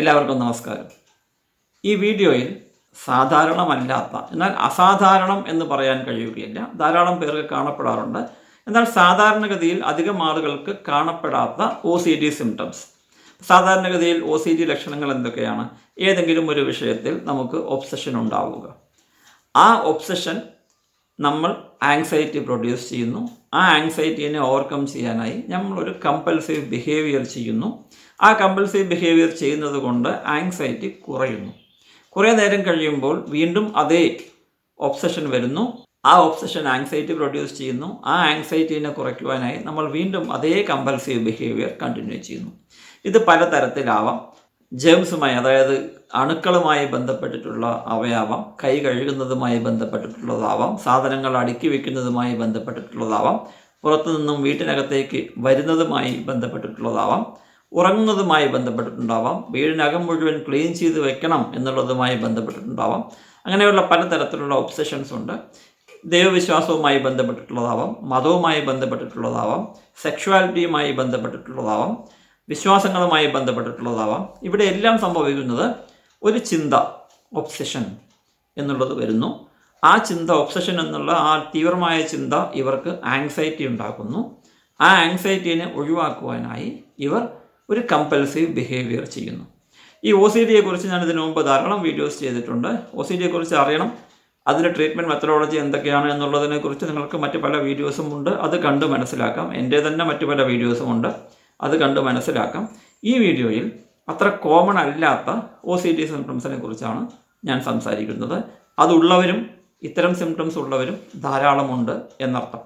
എല്ലാവർക്കും നമസ്കാരം. ഈ വീഡിയോയിൽ സാധാരണമല്ലാത്ത എന്നാൽ അസാധാരണം എന്ന് പറയാൻ കഴിയുകയില്ല. ധാരാളം പേർക്ക് കാണപ്പെടാറുണ്ട്. എന്നാൽ സാധാരണഗതിയിൽ അധികം ആളുകൾക്ക് കാണപ്പെടാത്ത ഒ സി ഡി സിംറ്റംസ് സാധാരണഗതിയിൽ ഒ സി ഡി ലക്ഷണങ്ങൾ എന്തൊക്കെയാണ്? ഏതെങ്കിലും ഒരു വിഷയത്തിൽ നമുക്ക് ഒബ്സഷൻ ഉണ്ടാവുക. ആ ഒബ്സഷൻ നമ്മൾ ആങ്സൈറ്റി പ്രൊഡ്യൂസ് ചെയ്യുന്നു. ആ ആങ്സൈറ്റീനെ ഓവർകം ചെയ്യാനായി നമ്മളൊരു കമ്പൽസീവ് ബിഹേവിയർ ചെയ്യുന്നു. ആ കമ്പൽസീവ് ബിഹേവിയർ ചെയ്യുന്നത് കൊണ്ട് ആങ്സൈറ്റി കുറയുന്നു. കുറേ നേരം കഴിയുമ്പോൾ വീണ്ടും അതേ ഒബ്സഷൻ വരുന്നു. ആ ഒബ്സഷൻ ആങ്സൈറ്റി പ്രൊഡ്യൂസ് ചെയ്യുന്നു. ആ ആങ്സൈറ്റീനെ കുറയ്ക്കുവാനായി നമ്മൾ വീണ്ടും അതേ കമ്പൽസീവ് ബിഹേവിയർ കണ്ടിന്യൂ ചെയ്യുന്നു. ഇത് പലതരത്തിലാവാം. ജേംസുമായി അതായത് അണുക്കളുമായി ബന്ധപ്പെട്ടിട്ടുള്ള അവയാവാം കൈ കഴുകുന്നതുമായി ബന്ധപ്പെട്ടിട്ടുള്ളതാവാം സാധനങ്ങൾ അടുക്കി വയ്ക്കുന്നതുമായി ബന്ധപ്പെട്ടിട്ടുള്ളതാവാം പുറത്തു നിന്നും വീട്ടിനകത്തേക്ക് വരുന്നതുമായി ബന്ധപ്പെട്ടിട്ടുള്ളതാവാം ഉറങ്ങുന്നതുമായി ബന്ധപ്പെട്ടിട്ടുണ്ടാവാം വീടിനകം മുഴുവൻ ക്ലീൻ ചെയ്ത് വെക്കണം എന്നുള്ളതുമായി ബന്ധപ്പെട്ടിട്ടുണ്ടാവാം. അങ്ങനെയുള്ള പലതരത്തിലുള്ള ഒബ്സഷൻസ് ഉണ്ട്. ദൈവവിശ്വാസവുമായി ബന്ധപ്പെട്ടിട്ടുള്ളതാവാം മതവുമായി ബന്ധപ്പെട്ടിട്ടുള്ളതാവാം സെക്ഷുവാലിറ്റിയുമായി ബന്ധപ്പെട്ടിട്ടുള്ളതാവാം. വിശ്വാസങ്ങളുമായി ബന്ധപ്പെട്ടിട്ടുള്ളതാവാം. ഇവിടെ എല്ലാം സംഭവിക്കുന്നത് ഒരു ചിന്ത ഒബ്സഷൻ എന്നുള്ളത് വരുന്നു. ആ ചിന്ത ഒബ്സഷൻ എന്നുള്ള ആ തീവ്രമായ ചിന്ത ഇവർക്ക് ആങ്സൈറ്റി ഉണ്ടാക്കുന്നു. ആ ആങ്സൈറ്റീനെ ഒഴിവാക്കുവാനായി ഇവർ ഒരു കമ്പൽസീവ് ബിഹേവിയർ ചെയ്യുന്നു. ഈ ഒ സി ഡിയെ കുറിച്ച് ഞാൻ ഇതിനു മുമ്പ് ധാരാളം വീഡിയോസ് ചെയ്തിട്ടുണ്ട്. ഒ സി ഡിയെ കുറിച്ച് അറിയണം. അതിന്റെ ട്രീറ്റ്മെന്റ് മെത്തഡോളജി എന്തൊക്കെയാണ് എന്നുള്ളതിനെക്കുറിച്ച് നിങ്ങൾക്ക് മറ്റ് പല വീഡിയോസും ഉണ്ട്. അത് കണ്ട് മനസ്സിലാക്കാം. എന്റെ തന്നെ മറ്റു പല വീഡിയോസും ഉണ്ട്. അത് കണ്ട് മനസ്സിലാക്കാം. ഈ വീഡിയോയിൽ അത്ര കോമൺ അല്ലാത്ത ഒ സി ഡി സിംറ്റംസിനെ കുറിച്ചാണ് ഞാൻ സംസാരിക്കുന്നത്. അതുള്ളവരും ഇത്തരം സിംറ്റംസ് ഉള്ളവരും ധാരാളമുണ്ട് എന്നർത്ഥം.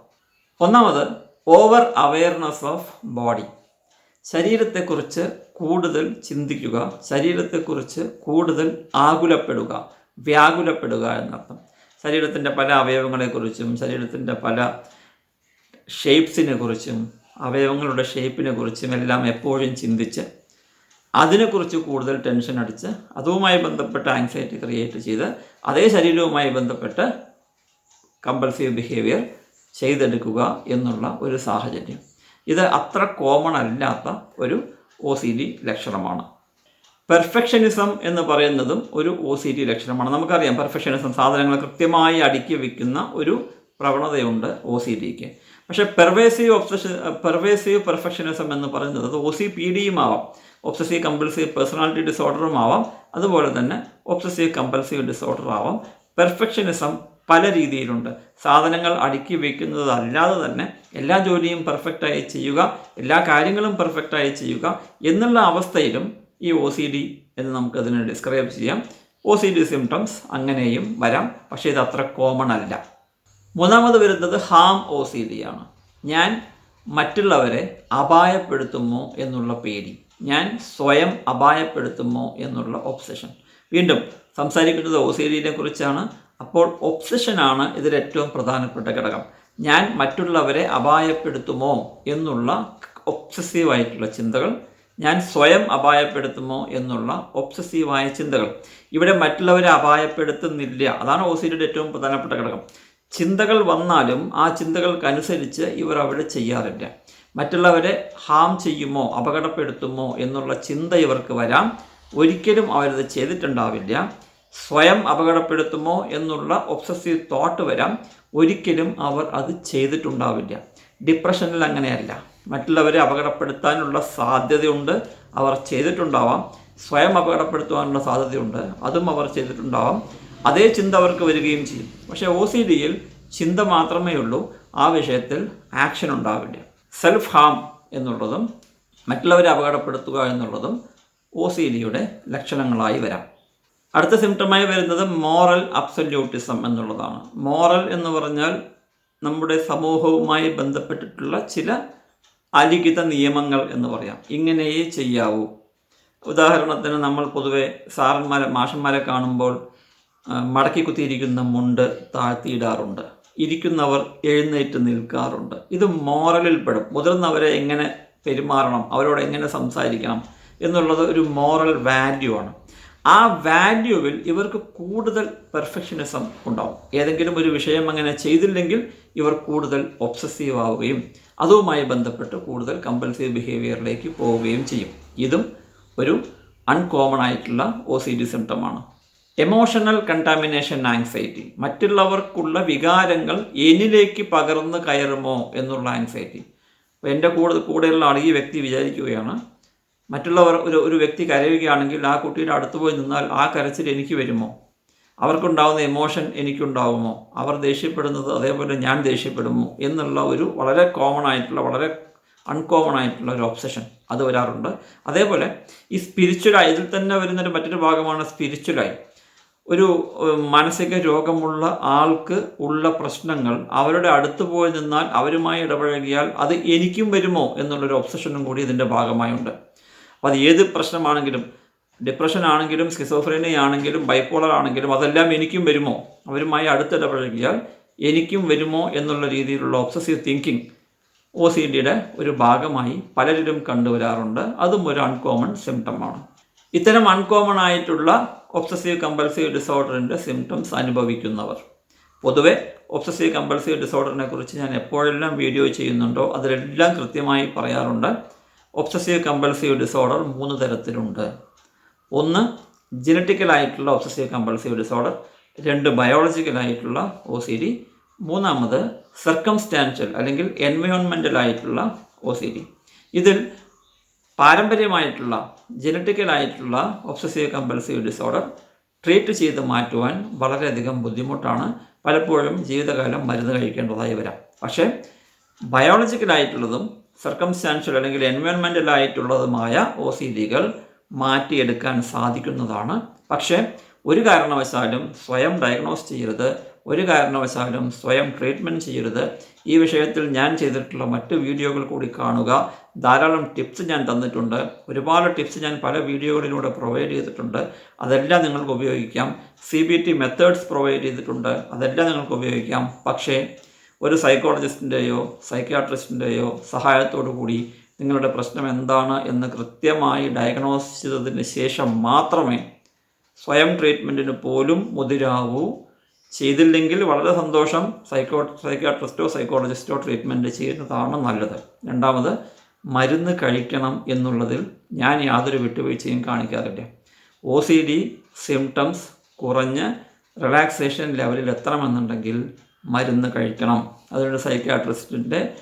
ഒന്നാമത് ഓവർ അവയർനെസ് ഓഫ് ബോഡി ശരീരത്തെക്കുറിച്ച് കൂടുതൽ ചിന്തിക്കുക ശരീരത്തെക്കുറിച്ച് കൂടുതൽ ആകുലപ്പെടുക വ്യാകുലപ്പെടുക എന്നർത്ഥം. ശരീരത്തിന്റെ പല അവയവങ്ങളെക്കുറിച്ചും ശരീരത്തിന്റെ പല ഷേപ്സിനെ കുറിച്ചും അവയവങ്ങളുടെ ഷേപ്പിനെ കുറിച്ചും എല്ലാം എപ്പോഴും ചിന്തിച്ച് അതിനെക്കുറിച്ച് കൂടുതൽ ടെൻഷൻ അടിച്ച് അതുമായി ബന്ധപ്പെട്ട ആങ്സൈറ്റി ക്രിയേറ്റ് ചെയ്ത് അതേ ശരീരവുമായി ബന്ധപ്പെട്ട് കമ്പൽസീവ് ബിഹേവിയർ ചെയ്തെടുക്കുക എന്നുള്ള ഒരു സാഹചര്യം. ഇത് അത്ര കോമൺ അല്ലാത്ത ഒരു ഒ സി ഡി ലക്ഷണമാണ്. പെർഫെക്ഷനിസം എന്ന് പറയുന്നതും ഒരു ഒ സി ഡി ലക്ഷണമാണ്. നമുക്കറിയാം പെർഫെക്ഷനിസം സാധനങ്ങൾ കൃത്യമായി അടുക്കി വയ്ക്കുന്ന ഒരു പ്രവണതയുണ്ട് ഒ സി ഡിക്ക് പക്ഷേ പെർവേസീവ് ഒബ്സഷൻ പെർവേസീവ് പെർഫെക്ഷനിസം എന്ന് പറയുന്നത് അത് ഒ സി പി ഡിയും ആവാം. ഒബ്സസീവ് കമ്പൽസീവ് പേഴ്സണാലിറ്റി ഡിസോർഡറും ആവാം. അതുപോലെ തന്നെ ഒബ്സസീവ് കമ്പൽസീവ് ഡിസോർഡർ ആവാം. പെർഫെക്ഷനിസം പല രീതിയിലുണ്ട്. സാധനങ്ങൾ അടുക്കി വയ്ക്കുന്നതല്ലാതെ തന്നെ എല്ലാ ജോലിയും പെർഫെക്റ്റായി ചെയ്യുക എല്ലാ കാര്യങ്ങളും പെർഫെക്റ്റായി ചെയ്യുക എന്നുള്ള അവസ്ഥയിലും ഈ ഒ സി ഡി എന്ന് നമുക്കതിനെ ഡിസ്ക്രൈബ് ചെയ്യാം. ഒ സി ഡി സിംറ്റംസ് അങ്ങനെയും വരാം. പക്ഷേ ഇത് അത്ര കോമൺ അല്ല. മൂന്നാമത് വരുന്നത് ഹാം ഒ ഞാൻ മറ്റുള്ളവരെ അപായപ്പെടുത്തുമോ എന്നുള്ള പേടി. ഞാൻ സ്വയം അപായപ്പെടുത്തുമോ എന്നുള്ള ഒബ്സഷൻ വീണ്ടും സംസാരിക്കുന്നത് ഒ സി ഡിനെ കുറിച്ചാണ്. അപ്പോൾ ഒബ്സഷനാണ് ഇതിൽ ഏറ്റവും പ്രധാനപ്പെട്ട ഘടകം. ഞാൻ മറ്റുള്ളവരെ അപായപ്പെടുത്തുമോ എന്നുള്ള ഒബ്സസീവായിട്ടുള്ള ചിന്തകൾ. ഞാൻ സ്വയം അപായപ്പെടുത്തുമോ എന്നുള്ള ഒബ്സസീവായ ചിന്തകൾ. ഇവിടെ മറ്റുള്ളവരെ അപായപ്പെടുത്തുന്നില്ല. അതാണ് ഒ സി ഡിയുടെ ഏറ്റവും പ്രധാനപ്പെട്ട ഘടകം. ചിന്തകൾ വന്നാലും ആ ചിന്തകൾക്കനുസരിച്ച് ഇവർ അവിടെ ചെയ്യാറില്ല. മറ്റുള്ളവരെ ഹാം ചെയ്യുമോ അപകടപ്പെടുത്തുമോ എന്നുള്ള ചിന്ത ഇവർക്ക് വരാം. ഒരിക്കലും അവരത് ചെയ്തിട്ടുണ്ടാവില്ല. സ്വയം അപകടപ്പെടുത്തുമോ എന്നുള്ള ഒബ്സസീവ് തോട്ട് വരാം. ഒരിക്കലും അവർ അത് ചെയ്തിട്ടുണ്ടാവില്ല. ഡിപ്രഷനിൽ അങ്ങനെയല്ല. മറ്റുള്ളവരെ അപകടപ്പെടുത്താനുള്ള സാധ്യതയുണ്ട്. അവർ ചെയ്തിട്ടുണ്ടാവാം. സ്വയം അപകടപ്പെടുത്തുവാനുള്ള സാധ്യതയുണ്ട്. അതും അവർ ചെയ്തിട്ടുണ്ടാവാം. അതേ ചിന്ത അവർക്ക് വരികയും ചെയ്യും. പക്ഷേ ഒ സി ഡിയിൽ ചിന്ത മാത്രമേ ഉള്ളൂ. ആ വിഷയത്തിൽ ആക്ഷൻ ഉണ്ടാവില്ല. സെൽഫ് ഹാം എന്നുള്ളതും മറ്റുള്ളവരെ അപകടപ്പെടുത്തുക എന്നുള്ളതും ഒ സി ഡിയുടെ ലക്ഷണങ്ങളായി വരാം. അടുത്ത സിംറ്റമായി വരുന്നത് മോറൽ അബ്സല്യൂട്ടിസം എന്നുള്ളതാണ്. മോറൽ എന്ന് പറഞ്ഞാൽ നമ്മുടെ സമൂഹവുമായി ബന്ധപ്പെട്ടിട്ടുള്ള ചില അലിഖിത നിയമങ്ങൾ എന്ന് പറയാം. ഇങ്ങനെയേ ചെയ്യാവൂ. ഉദാഹരണത്തിന് നമ്മൾ പൊതുവെ സാറന്മാരെ മാഷന്മാരെ കാണുമ്പോൾ മടക്കി കുത്തിയിരിക്കുന്ന മുണ്ട് താഴ്ത്തിയിടാറുണ്ട്. ഇരിക്കുന്നവർ എഴുന്നേറ്റ് നിൽക്കാറുണ്ട്. ഇത് മോറലിൽ പെടും. മുതിർന്നവരെ എങ്ങനെ പെരുമാറണം? അവരോട് എങ്ങനെ സംസാരിക്കണം? എന്നുള്ളത് ഒരു മോറൽ വാല്യൂ ആണ്. ആ വാല്യൂവിൽ ഇവർക്ക് കൂടുതൽ പെർഫെക്ഷനിസം ഉണ്ടാവും. ഏതെങ്കിലും ഒരു വിഷയം അങ്ങനെ ചെയ്തില്ലെങ്കിൽ ഇവർ കൂടുതൽ ഒബ്സസീവ് ആവുകയും അതുമായി ബന്ധപ്പെട്ട് കൂടുതൽ കമ്പൽസീവ് ബിഹേവിയറിലേക്ക് പോവുകയും ചെയ്യും. ഇതും ഒരു അൺകോമൺ ആയിട്ടുള്ള ഒ സി ഡി സിംറ്റമാണ് എമോഷണൽ കണ്ടാമിനേഷൻ ആങ്സൈറ്റി മറ്റുള്ളവർക്കുള്ള വികാരങ്ങൾ എന്നിലേക്ക് പകർന്ന് കയറുമോ എന്നുള്ള ആങ്സൈറ്റി അപ്പോൾ എന്റെ കൂടെ കൂടെയുള്ള ആൾ ഈ വ്യക്തി വിചാരിക്കുകയാണ് മറ്റുള്ളവർ ഒരു ഒരു വ്യക്തി കരയുകയാണെങ്കിൽ ആ കുട്ടിയുടെ അടുത്ത് പോയി നിന്നാൽ ആ കരച്ചിൽ എനിക്ക് വരുമോ? അവർക്കുണ്ടാകുന്ന എമോഷൻ എനിക്കുണ്ടാകുമോ അവർ ദേഷ്യപ്പെടുന്നത് അതേപോലെ ഞാൻ ദേഷ്യപ്പെടുമോ? എന്നുള്ള ഒരു വളരെ കോമൺ ആയിട്ടുള്ള വളരെ അൺകോമൺ ആയിട്ടുള്ള ഒരു ഒബ്സഷൻ അത് വരാറുണ്ട്. അതേപോലെ ഈ സ്പിരിച്വലായി ഇതിൽ തന്നെ വരുന്നൊരു മറ്റൊരു ഭാഗമാണ് സ്പിരിച്വലായി ഒരു മാനസിക രോഗമുള്ള ആൾക്ക് ഉള്ള പ്രശ്നങ്ങൾ അവരുടെ അടുത്ത് പോയി നിന്നാൽ അവരുമായി ഇടപഴകിയാൽ അത് എനിക്കും വരുമോ എന്നുള്ളൊരു ഒബ്സഷനും കൂടി ഇതിന്റെ ഭാഗമായുണ്ട്. അപ്പോൾ അത് ഏത് പ്രശ്നമാണെങ്കിലും ഡിപ്രഷൻ ആണെങ്കിലും സ്കിസോഫ്രീനിയ ആണെങ്കിലും ബൈപ്പോളർ ആണെങ്കിലും അതെല്ലാം എനിക്കും വരുമോ? അവരുമായി അടുത്തിടപഴകിയാൽ എനിക്കും വരുമോ എന്നുള്ള രീതിയിലുള്ള ഒബ്സസീവ് തിങ്കിങ് ഒ സി ഡിയുടെ ഒരു ഭാഗമായി പലരിലും കണ്ടുവരാറുണ്ട്. അതും ഒരു അൺകോമൺ സിംറ്റമാണ് ഇത്തരം അൺകോമൺ ആയിട്ടുള്ള ഒബ്സസീവ് കമ്പൽസീവ് ഡിസോർഡറിന്റെ സിംറ്റംസ് അനുഭവിക്കുന്നവർ. പൊതുവെ ഒബ്സസീവ് കമ്പൽസീവ് ഡിസോർഡറിനെ കുറിച്ച് ഞാൻ എപ്പോഴെല്ലാം വീഡിയോ ചെയ്യുന്നുണ്ടോ അതിലെല്ലാം കൃത്യമായി പറയാറുണ്ട്. ഒബ്സസീവ് കമ്പൽസീവ് ഡിസോർഡർ മൂന്ന് തരത്തിലുണ്ട്. ഒന്ന് ജനറ്റിക്കലായിട്ടുള്ള ഒബ്സസീവ് കമ്പൾസീവ് ഡിസോർഡർ രണ്ട് ബയോളജിക്കലായിട്ടുള്ള ഒ സി ഡി മൂന്നാമത് സർക്കംസ്റ്റാൻഷ്യൽ അല്ലെങ്കിൽ എൻവയോൺമെന്റലായിട്ടുള്ള ഒ സി ഡി ഇതിൽ പാരമ്പര്യമായിട്ടുള്ള ജനറ്റിക്കലായിട്ടുള്ള ഒബ്സസീവ് കമ്പൽസീവ് ഡിസോർഡർ ട്രീറ്റ് ചെയ്ത് മാറ്റുവാൻ വളരെയധികം ബുദ്ധിമുട്ടാണ്. പലപ്പോഴും ജീവിതകാലം മരുന്ന് കഴിക്കേണ്ടതായി വരാം. പക്ഷേ ബയോളജിക്കലായിട്ടുള്ളതും സർക്കംസ്റ്റാൻഷ്യൽ അല്ലെങ്കിൽ എൻവയോൺമെന്റലായിട്ടുള്ളതുമായ ഒ സി ഡികൾ മാറ്റിയെടുക്കാൻ സാധിക്കുന്നതാണ്. പക്ഷേ ഒരു കാരണവശാലും സ്വയം ഡയഗ്നോസ് ചെയ്യരുത് ഒരു കാരണവശാലും സ്വയം ട്രീറ്റ്മെന്റ് ചെയ്യരുത് ഈ വിഷയത്തിൽ ഞാൻ ചെയ്തിട്ടുള്ള മറ്റ് വീഡിയോകൾ കൂടി കാണുക. ധാരാളം ടിപ്സ് ഞാൻ തന്നിട്ടുണ്ട്. ഒരുപാട് ടിപ്സ് ഞാൻ പല വീഡിയോകളിലൂടെ പ്രൊവൈഡ് ചെയ്തിട്ടുണ്ട്. അതെല്ലാം നിങ്ങൾക്ക് ഉപയോഗിക്കാം. C B T methods provide ചെയ്തിട്ടുണ്ട്. അതെല്ലാം നിങ്ങൾക്ക് ഉപയോഗിക്കാം. പക്ഷേ ഒരു സൈക്കോളജിസ്റ്റിന്റെയോ സൈക്യാട്രിസ്റ്റിന്റെയോ സഹായത്തോടു കൂടി നിങ്ങളുടെ പ്രശ്നം എന്താണ് എന്ന് കൃത്യമായി ഡയഗ്നോസ് ചെയ്തതിന് ശേഷം മാത്രമേ സ്വയം ട്രീറ്റ്മെന്റിന് പോലും മുതിരാവൂ. ചെയ്തില്ലെങ്കിൽ വളരെ സന്തോഷം സൈക്കോ സൈക്കാട്രിസ്റ്റോ സൈക്കോളജിസ്റ്റോ ട്രീറ്റ്മെന്റ് ചെയ്യുന്നതാണ് നല്ലത്. രണ്ടാമത് മരുന്ന് കഴിക്കണം എന്നുള്ളതിൽ ഞാൻ യാതൊരു വിട്ടുവീഴ്ചയും കാണിക്കാറില്ല. ഒ സി ഡി സിംറ്റംസ് കുറഞ്ഞ് റിലാക്സേഷൻ ലെവലിൽ എത്തണമെന്നുണ്ടെങ്കിൽ മരുന്ന് കഴിക്കണം. അതുകൊണ്ട് സൈക്കാട്രിസ്റ്റിന്റെ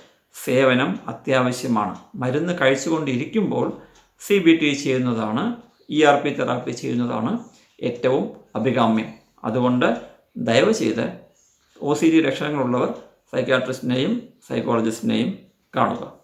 സേവനം അത്യാവശ്യമാണ്. മരുന്ന് കഴിച്ചുകൊണ്ടിരിക്കുമ്പോൾ സി ബി ടി ചെയ്യുന്നതാണ് ഇ ആർ പി തെറാപ്പി ചെയ്യുന്നതാണ് ഏറ്റവും അഭികാമ്യം. അതുകൊണ്ട് ദയവ് ചെയ്ത് ഒ സി ഡി ലക്ഷണങ്ങളുള്ളവർ സൈക്യാട്രിസ്റ്റിനെയും സൈക്കോളജിസ്റ്റിനെയും കാണുക.